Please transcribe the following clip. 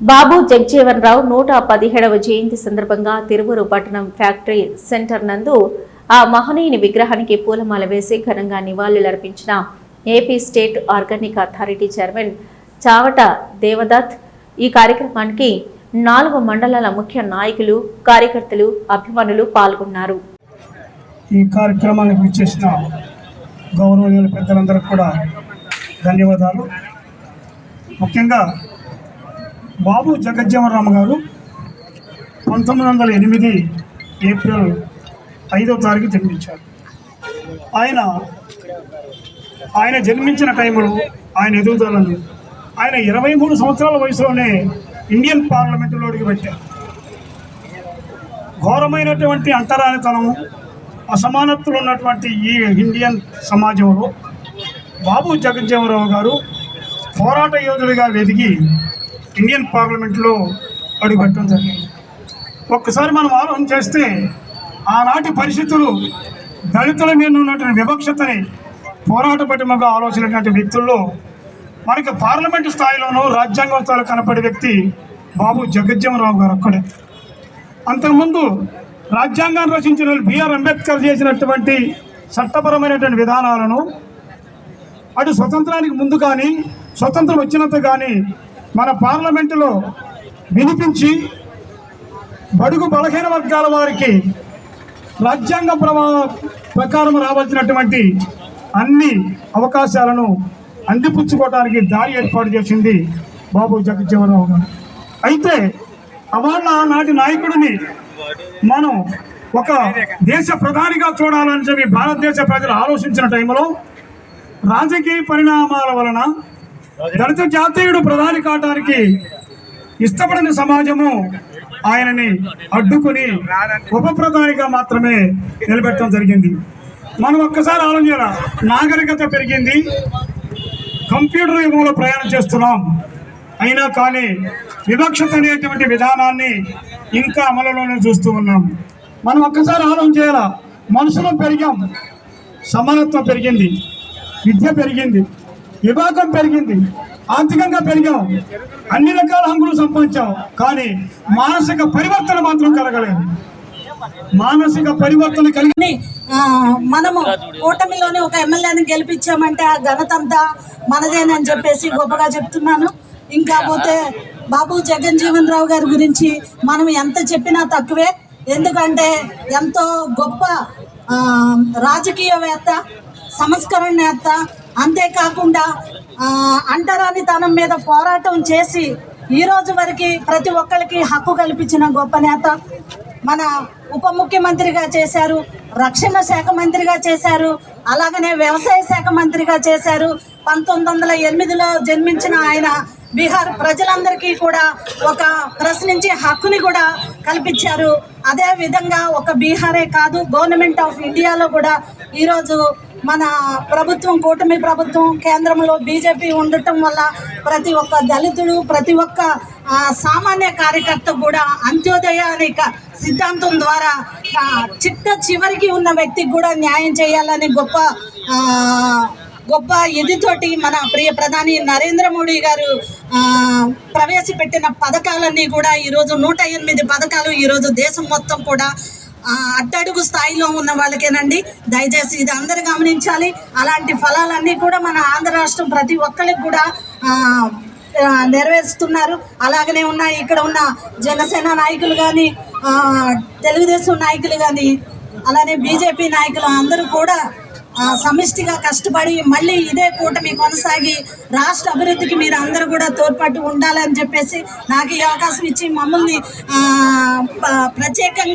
బాబు జగ్జీవన్ రావు నూట పదిహేడవ జయంతి సందర్భంగా తిరువురు పట్టణం ఫ్యాక్టరీ సెంటర్ నందు ఆ మహనీయుని విగ్రహానికి పూలమాల వేసి ఘనంగా నివాళులర్పించిన AP state organic authority chairman Chavata Devadatt ఈ కార్యక్రమానికి నాలుగు మండలాల ముఖ్య నాయకులు కార్యకర్తలు అభిమానులు పాల్గొన్నారు. ఈ కార్యక్రమానికి విచ్చేసిన గౌరవనీయుల పెద్దలందరికీ కూడా ధన్యవాదాలు. ముఖ్యంగా బాబు జగజ్జీవనరామ గారు పంతొమ్మిది వందల ఎనిమిది ఏప్రిల్ ఐదవ తారీఖు జన్మించారు. ఆయన ఆయన జన్మించిన టైంలో ఆయన ఎదుగుదలను ఆయన ఇరవై మూడు సంవత్సరాల వయసులోనే ఇండియన్ పార్లమెంటులో అడుగుపెట్టారు ఘోరమైనటువంటి అంతరానితనము అసమానతలు ఉన్నటువంటి ఈ ఇండియన్ సమాజంలో బాబు జగజ్జీవనరావు గారు పోరాట యోధుడిగా వెదిగి ఇండియన్ పార్లమెంట్లో అడుగుపెట్టడం జరిగింది. ఒక్కసారి మనం ఆలోచన చేస్తే ఆనాటి పరిస్థితులు దళితుల మీద ఉన్నటువంటి వివక్షతని పోరాట పటిమగా ఆలోచనటువంటి వ్యక్తుల్లో మనకి పార్లమెంటు స్థాయిలోనూ రాజ్యాంగం స్థాయిలో కనపడే వ్యక్తి బాబు జగజ్జీవనరావు గారు ఒక్కడే. అంతకుముందు రాజ్యాంగాన్ని రచించిన బిఆర్ అంబేద్కర్ చేసినటువంటి చట్టపరమైనటువంటి విధానాలను అటు స్వతంత్రానికి ముందు కానీ స్వతంత్రం వచ్చినంత కానీ మన పార్లమెంటులో వినిపించి బడుగు బలహీన వర్గాల వారికి రాజ్యాంగ ప్రమా ప్రకారం రావాల్సినటువంటి అన్ని అవకాశాలను అందిపుచ్చుకోవడానికి దారి ఏర్పాటు చేసింది బాబు జగజ్జీవనరావు గారు. అయితే అవాళ్ళ నాటి నాయకుడిని మనం ఒక దేశ ప్రధానిగా చూడాలని చెప్పి భారతదేశ ప్రజలు ఆలోచించిన టైంలో రాజకీయ పరిణామాల వలన దళిత జాతీయుడు ప్రధాని కావడానికి ఇష్టపడని సమాజము ఆయనని అడ్డుకుని ఉప ప్రధానిగా మాత్రమే నిలబెట్టడం జరిగింది. మనం ఒక్కసారి ఆలోచన నాగరికత పెరిగింది. కంప్యూటర్ యుగంలో ప్రయాణం చేస్తున్నాం. అయినా కానీ వివక్షత అనేటువంటి విధానాన్ని ఇంకా అమలులోనే చూస్తూ ఉన్నాం. మనం ఒక్కసారి ఆలోచన చేయాల? మనుషులం పెరిగాం. సమానత్వం పెరిగింది. విద్య పెరిగింది. విభాగం పెరిగింది. ఆర్థికంగా పెరిగాం. అన్ని రకాల హంగులు సంపాదించాం. కానీ మానసిక పరివర్తన మాత్రం కలగలేదు. మానసిక పరివర్తన కలిగి మనము కూటమిలోని ఒక ఎమ్మెల్యేని గెలిపించామంటే ఆ ఘనత అంతా మనదేనని చెప్పేసి గొప్పగా చెప్తున్నాను. ఇంకా పోతే బాబు జగన్ జీవన్ రావు గారి గురించి మనం ఎంత చెప్పినా తక్కువే. ఎందుకంటే ఎంతో గొప్ప రాజకీయవేత్త సంస్కరణేత్త అంతేకాకుండా అంటరానితనం మీద పోరాటం చేసి ఈ రోజు వరకు ప్రతి ఒక్కరికి హక్కు కల్పించిన గొప్ప నేత మన ఉప ముఖ్యమంత్రిగా చేశారు రక్షణ శాఖ మంత్రిగా చేశారు అలాగనే వ్యవసాయ శాఖ మంత్రిగా చేశారు. పంతొమ్మిది వందల ఎనిమిదిలో జన్మించిన ఆయన బీహార్ ప్రజలందరికీ కూడా ఒక ప్రశ్నించే హక్కుని కూడా కల్పించారు. అదే విధంగా ఒక బీహారే కాదు గవర్నమెంట్ ఆఫ్ ఇండియాలో కూడా ఈరోజు మన ప్రభుత్వం కూటమి ప్రభుత్వం కేంద్రంలో బీజేపీ ఉండటం వల్ల ప్రతి ఒక్క దళితుడు ప్రతి ఒక్క సామాన్య కార్యకర్త కూడా అంత్యోదయ అనే సిద్ధాంతం ద్వారా చిట్ట చివరికి ఉన్న వ్యక్తికి కూడా న్యాయం చేయాలని గొప్ప గొప్ప ఇదితోటి మన ప్రియ ప్రధాని నరేంద్ర మోడీ గారు ప్రవేశపెట్టిన పథకాలన్నీ కూడా ఈరోజు నూట ఎనిమిది పథకాలు ఈరోజు దేశం మొత్తం కూడా అట్టడుగు స్థాయిలో ఉన్న వాళ్ళకేనండి. దయచేసి ఇది అందరు గమనించాలి. అలాంటి ఫలాలన్నీ కూడా మన ఆంధ్ర రాష్ట్రం ప్రతి ఒక్కరికి కూడా నెరవేరుస్తున్నారు. అలాగనే ఉన్న ఇక్కడ ఉన్న జనసేన నాయకులు కానీ తెలుగుదేశం నాయకులు కానీ అలానే బీజేపీ నాయకులు అందరూ కూడా సమిష్టిగా కష్టపడి మళ్ళీ ఇదే కూటమి కొనసాగి రాష్ట్ర అభివృద్ధికి మీరు అందరూ కూడా తోడ్పాటు ఉండాలని చెప్పేసి నాకు ఈ అవకాశం ఇచ్చి మమ్మల్ని ప్రత్యేకంగా